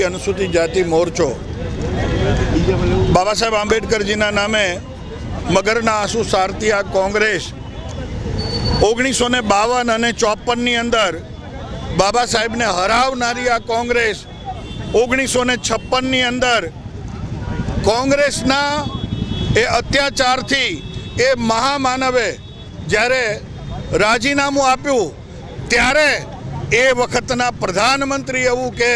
અનુસૂચિત જાતિ મોરચો. બાબા સાહેબ આંબેડકરજીના નામે મગરના આંસુ સારતી આ કોંગ્રેસ ઓગણીસો ને બાવન અને ચોપનની અંદર બાબા સાહેબને હરાવનારી આ કોંગ્રેસ ઓગણીસો ને છપ્પનની અંદર કોંગ્રેસના એ અત્યાચારથી એ મહામાનવે જ્યારે રાજીનામું આપ્યું, ત્યારે એ વખતના પ્રધાનમંત્રી એવું કે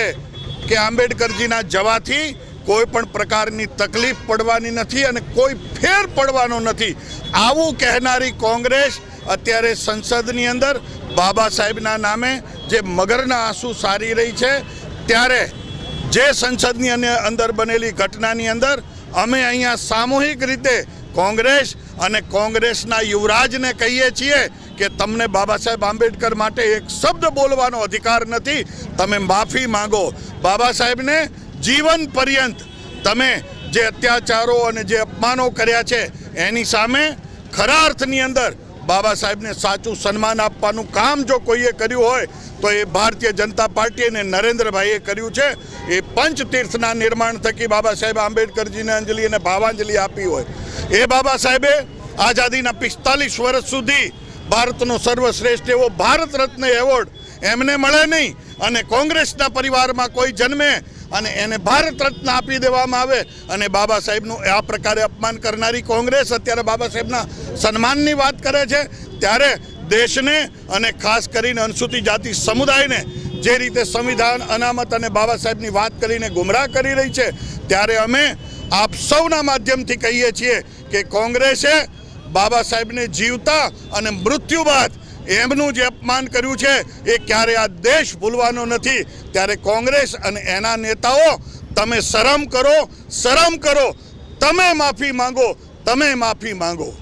કે આંબેડકરજીના જવાથી કોઈ પણ પ્રકારની તકલીફ પડવાની નથી અને કોઈ ફેર પડવાનો નથી. આવું કહેનારી કોંગ્રેસ અત્યારે સંસદની અંદર બાબા સાહેબના નામે જે મગરના આંસુ સારી રહી છે, ત્યારે જે સંસદની અંદર બનેલી ઘટનાની અંદર અમે અહીંયા સામૂહિક રીતે કોંગ્રેસ અને કોંગ્રેસના યુવરાજને કહીએ છીએ કે તમને બાબા સાહેબ આંબેડકર માટે એક શબ્દ બોલવાનો અધિકાર નથી. તમે માફી માંગો. બાબા સાહેબને જીવન પર્યંત તમે જે અત્યાચારો અને જે અપમાનો કર્યા છે, એની સામે ખરા અર્થની અંદર બાબા સાહેબને સાચું સન્માન આપવાનું કામ જો કોઈએ કર્યું હોય, તો એ ભારતીય જનતા પાર્ટી અને નરેન્દ્રભાઈએ કર્યું છે. એ પંચતીર્થના નિર્માણ થકી બાબા સાહેબ આંબેડકરજીને અંજલિ અને ભાવાંજલિ આપી હોય. એ બાબા સાહેબે આઝાદીના પિસ્તાલીસ વર્ષ સુધી ભારતનો સર્વશ્રેષ્ઠ એવો ભારત રત્ન એવોર્ડ એમને મળે નહીં અને કોંગ્રેસના પરિવારમાં કોઈ જન્મે અને એને ભારત રત્ન આપી દેવામાં આવે અને બાબા સાહેબનું આ પ્રકારે અપમાન કરનારી કોંગ્રેસ અત્યારે બાબા સાહેબના સન્માનની વાત કરે છે, ત્યારે દેશને અને ખાસ કરીને અનુસૂચિત જાતિ સમુદાયને જે રીતે સંવિધાન અનામત અને બાબા સાહેબની વાત કરીને ગુમરાહ કરી રહી છે, ત્યારે અમે આપ સૌના માધ્યમથી કહીએ છીએ કે કોંગ્રેસે બાબા સાહેબને જીવતા અને મૃત્યુ બાદ એમનું જે અપમાન કર્યું છે, એ ક્યારે આ દેશ ભૂલવાનો નથી. ત્યારે કોંગ્રેસ અને એના નેતાઓ, તમે શરમ કરો શરમ કરો. તમે માફી માંગો, તમે માફી માંગો.